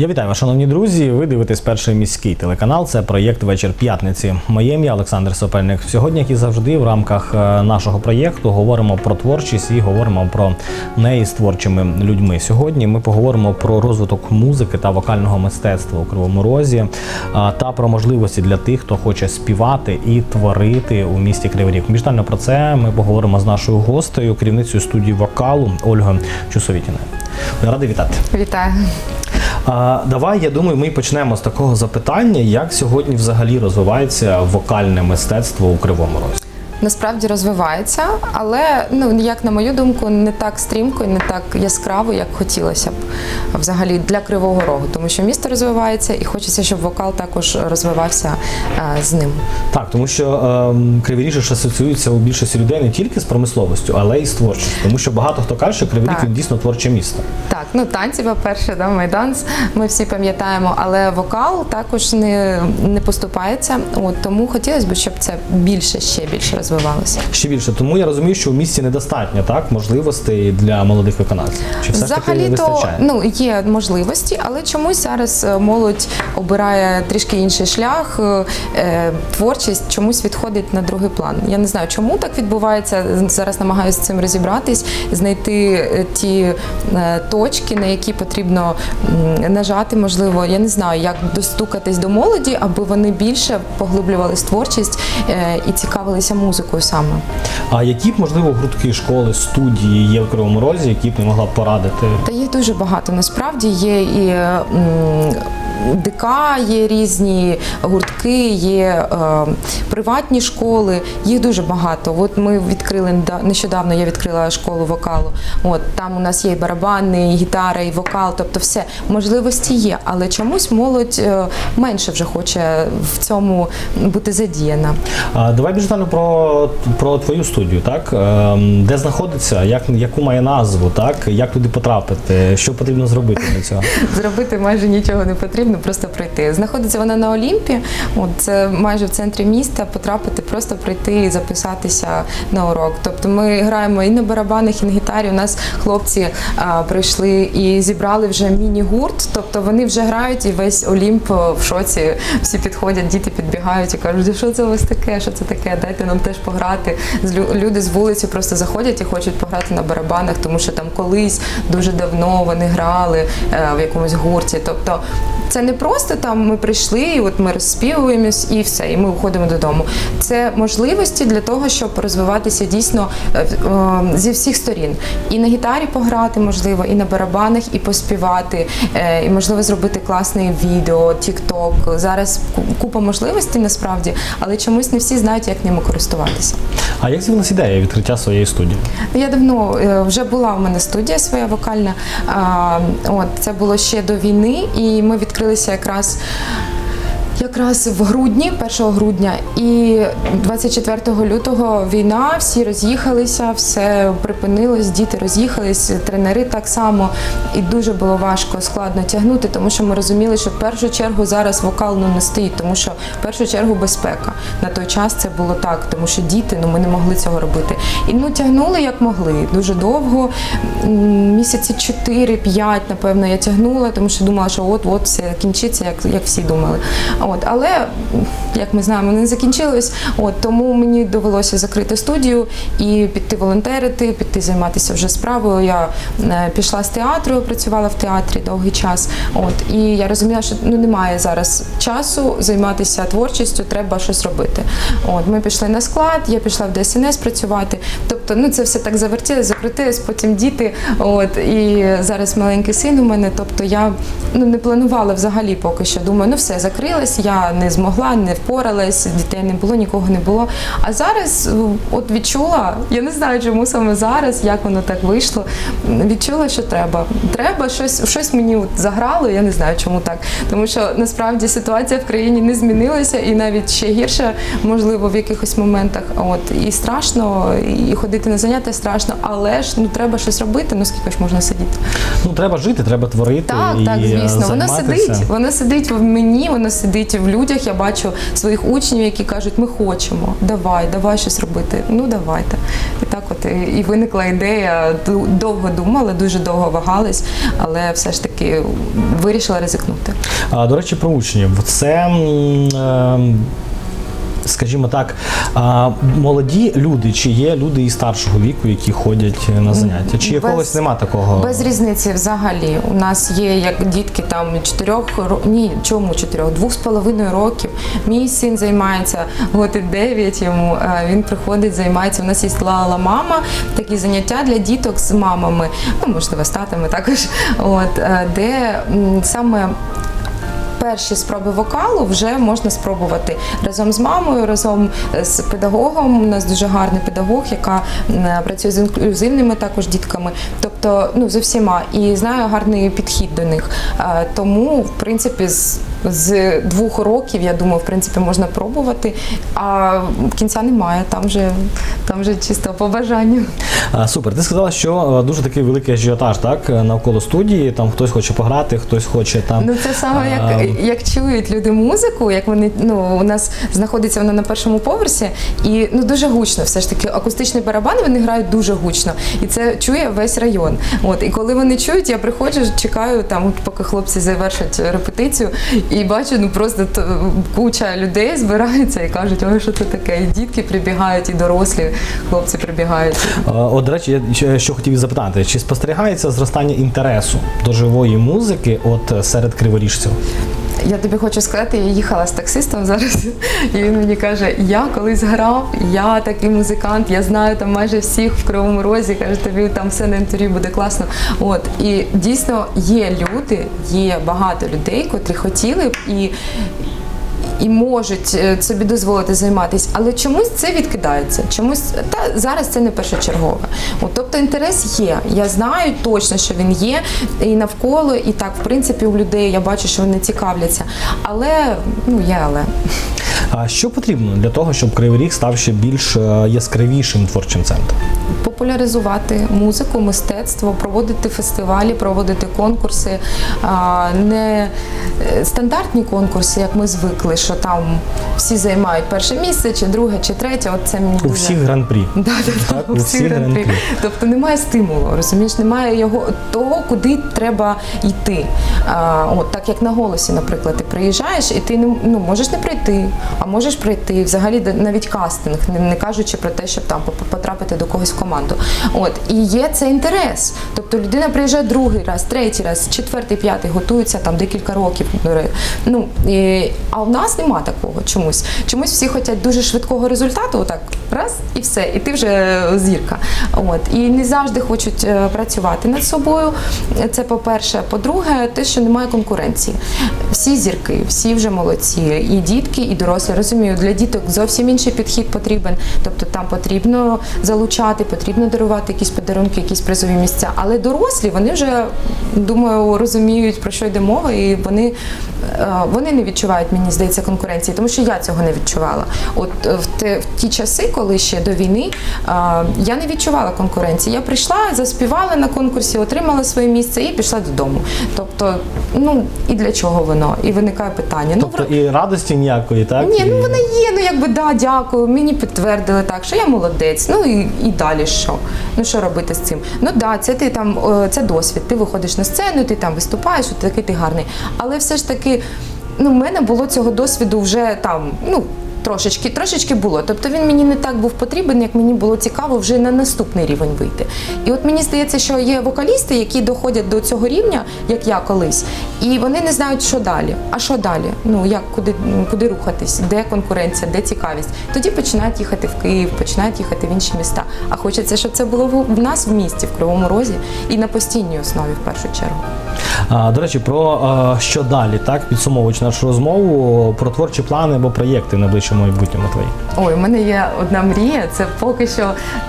Я вітаю вас, шановні друзі. Ви дивитесь перший міський телеканал. Це проєкт Вечір п'ятниці. Моє ім'я Олександр Сопельник. Сьогодні, як і завжди, в рамках е, нашого проєкту говоримо про творчість і говоримо про неї з творчими людьми. Сьогодні ми поговоримо про розвиток музики та вокального мистецтва у Кривому Розі та про можливості для тих, хто хоче співати і творити у місті Кривий Ріг. Більш про це ми поговоримо з нашою гостею, керівницею студії вокалу Ольгою Чусовітіною. Радий вітати. Вітаю. А, давай, я думаю, ми почнемо з такого запитання, як сьогодні взагалі розвивається вокальне мистецтво у Кривому Розі. Насправді розвивається, але ну як на мою думку, не так стрімко і не так яскраво, як хотілося б взагалі для Кривого Рогу, тому що місто розвивається і хочеться, щоб вокал також розвивався е, з ним. Так, тому що ем, Кривий Ріг ж асоціюється у більшості людей не тільки з промисловістю, але й з творчістю. Тому що багато хто каже, що Кривий Ріг дійсно творче місто. Так, ну танці, по-перше, да, майданс, ми всі пам'ятаємо, але вокал також не, не поступається. От тому хотілося б, щоб це більше ще більше розвивалося. Ще більше, тому я розумію, що у місті недостатньо так можливостей для молодих виконавців. Чи все ж таки Взагалі то ну є можливості, але чомусь зараз е, молодь обирає трішки інший шлях. е, е, Творчість чомусь відходить на другий план. Я не знаю, чому так відбувається. Зараз намагаюся з цим розібратись, знайти ті точки, на які потрібно нажати. Можливо, я не знаю, як достукатись до молоді, аби вони більше поглиблювались в творчість і цікавилися музикою саме. А які б можливо гуртки, школи, студії є в Кривому Розі, які б не могла б порадити? Та їх дуже багато. Насправді є і м, ДК, є різні гуртки, є е, приватні школи. Їх дуже багато. От ми відкрили нещодавно. Я відкрила школу вокалу. От там у нас є і барабани, і гітара, і вокал. Тобто, все можливості є, але чомусь молодь е, менше вже хоче в цьому бути задіяна. А, давай більш детально про, про твою студію, так? Ем, де знаходиться, як, яку має назву, так? Як туди потрапити, що потрібно зробити для цього? Зробити майже нічого не потрібно, просто прийти. Знаходиться вона на Олімпі, от це майже в центрі міста. Потрапити, просто прийти і записатися на урок. Тобто ми граємо і на барабанах, і на гітарі. У нас хлопці а, прийшли і зібрали вже міні-гурт. Тобто вони вже грають і весь Олімп в шоці. Всі підходять, діти підбігають і кажуть, що це у вас таке, що це таке, дайте нам теж пограти. Люди з вулиці просто заходять і хочуть пограти на барабанах, тому що там колись дуже давно вони грали е, в якомусь гурті. Тобто це не просто там ми прийшли, і от ми розспівуємось і все, і ми уходимо додому. Це можливості для того, щоб розвиватися дійсно е, е, зі всіх сторін. І на гітарі пограти, можливо, і на барабанах, і поспівати, е, і можливо зробити класне відео, тік-ток. Зараз купа можливостей насправді, але чомусь не всі знають, як ними користуватися. А як з'явилася ідея відкриття своєї студії? Я давно вже була у мене студія своя вокальна. От це було ще до війни, і ми відкрилися якраз. Якраз в грудні, 1 грудня, і 24 лютого війна, всі роз'їхалися, все припинилось, діти роз'їхались, тренери так само. І дуже було важко, складно тягнути, тому що ми розуміли, що в першу чергу зараз вокал ну, не стоїть, тому що в першу чергу безпека. На той час це було так, тому що діти, ну ми не могли цього робити. І ну тягнули як могли, дуже довго. Місяці 4-5, напевно, я тягнула, тому що думала, що от-от все кінчиться, як, як всі думали. От, але як ми знаємо, не закінчилось. От тому мені довелося закрити студію і піти волонтерити, піти займатися вже справою. Я е, пішла з театру, працювала в театрі довгий час. От і я розуміла, що ну немає зараз часу займатися творчістю, треба щось робити. От ми пішли на склад, я пішла в ДСНС працювати. Тобто, ну це все так завертілось, закрутилось, потім діти. От і зараз маленький син у мене. Тобто я ну не планувала взагалі поки що. Думаю, ну все закрилось, я не змогла, не впоралась, дітей не було, нікого не було. А зараз от відчула, я не знаю, чому саме зараз, як воно так вийшло. Відчула, що треба. Треба щось, щось мені от заграло. Я не знаю, чому так. Тому що насправді ситуація в країні не змінилася, і навіть ще гірше більше, можливо, в якихось моментах. От і страшно, і ходити на заняття страшно, але ж ну треба щось робити. Ну скільки ж можна сидіти? Ну треба жити, треба творити. Так, і так, звісно. Воно сидить. Воно сидить в мені, воно сидить в людях. Я бачу своїх учнів, які кажуть, ми хочемо, давай, давай щось робити. Ну давайте. І так, от і- і виникла ідея. Довго думала, дуже довго вагались, але все ж таки вирішила ризикнути. А, До речі, про учнів. Це. е, Скажімо так, молоді люди, чи є люди і старшого віку, які ходять на заняття? Чи Без- якогось нема такого? Без різниці взагалі. У нас є як дітки там чотирьох ні, чому чотирьох, двох з половиною років. Мій син займається от і дев'ять йому. Він приходить, займається. У нас є лала мама, такі заняття для діток з мамами, ну можливо, з татами також. От е, де саме. Перші спроби вокалу вже можна спробувати разом з мамою, разом з педагогом. У нас дуже гарний педагог, яка працює з інклюзивними також дітками, тобто ну з усіма і знаю гарний підхід до них. Е, Тому, в принципі, з, з двох років я думаю, в принципі, можна пробувати. А кінця немає. Там вже там вже чисто по бажанню. А, Супер. Ти сказала, що дуже такий великий ажіотаж, так навколо студії. Там хтось хоче пограти, хтось хоче там. Ну це саме а, як, як чують люди музику, як вони ну у нас знаходиться вона на першому поверсі, і ну дуже гучно. Все ж таки, акустичний барабан вони грають дуже гучно, і це чує весь район. От і коли вони чують, я приходжу, чекаю там, поки хлопці завершать репетицію, і бачу, ну просто куча людей збирається і кажуть, ой, що це таке? І дітки прибігають, і дорослі хлопці прибігають. От, до речі, я що хотів запитати, чи спостерігається зростання інтересу до живої музики от серед криворіжців? Я тобі хочу сказати, я їхала з таксистом зараз, і він мені каже: я колись грав, я такий музикант, я знаю там майже всіх в Кривому Розі. каже, тобі там все на інтерв'ю буде класно. От і дійсно є люди, є багато людей, котрі хотіли б і. І можуть е, собі дозволити займатися, але чомусь це відкидається. Чомусь та зараз це не першочергове. От, тобто інтерес є. Я знаю точно, що він є і навколо, і так, в принципі, у людей я бачу, що вони цікавляться. Але ну є але. А що потрібно для того, щоб Кривий Ріг став ще більш е, яскравішим творчим центром? Популяризувати музику, мистецтво, проводити фестивалі, проводити конкурси, не е, стандартні конкурси, як ми звикли, що там всі займають перше місце, чи друге, чи третє. От це мені У всіх гран-прі. Да, да, да, у всіх всіх гран-прі. Тобто немає стимулу, розумієш, немає його того, куди треба йти. А, от так як на голосі, наприклад, ти приїжджаєш і ти не ну можеш не прийти, а можеш прийти. Взагалі навіть кастинг, не, кажучи про те, щоб там потрапити до когось в команду. От і є цей інтерес. Тобто людина приїжджає другий раз, третій раз, четвертий, п'ятий, готується там декілька років. Ну і, а в нас нема такого чомусь. Чомусь всі хочуть дуже швидкого результату, отак раз і все, і ти вже зірка. От і не завжди хочуть е, працювати над собою. Це по-перше. По-друге, те, що немає конкуренції. Всі зірки, всі вже молодці, і дітки, і дорослі. Розумію, для діток зовсім інший підхід потрібен. Тобто там потрібно залучати, потрібно дарувати якісь подарунки, якісь призові місця. Але дорослі вони вже думаю розуміють про що йде мова, і вони, е, вони не відчувають, мені здається, конкуренції, тому що я цього не відчувала. От е, в, те, в ті часи, коли ще до війни, е, я не відчувала конкуренції. Я прийшла, заспівала на конкурсі, отримала своє місце і пішла додому. Тобто, ну і для чого воно? І виникає питання. Ну, Тобто і радості ніякої, так? ні, ну вона є. Ну якби да, дякую. Мені підтвердили так, що я молодець. Ну і, і далі що? Ну що робити з цим? Ну да, це ти там е, це досвід. Ти виходиш на сцену, ти там виступаєш, от такий ти гарний. Але все ж таки, ну в мене було цього досвіду вже там, ну. Трошечки, трошечки було. Тобто він мені не так був потрібен, як мені було цікаво вже на наступний рівень вийти. І от мені здається, що є вокалісти, які доходять до цього рівня, як я колись, і вони не знають, що далі. А що далі? Ну як куди, куди рухатись, де конкуренція, де цікавість. Тоді починають їхати в Київ, починають їхати в інші міста. А хочеться, щоб це було в нас в місті, в Кривому Розі, і на постійній основі в першу чергу. До речі, про що далі, так, підсумовуючи нашу розмову, про творчі плани або проєкти в найближчому майбутньому твої. Ой, у мене є одна мрія. Це поки що ну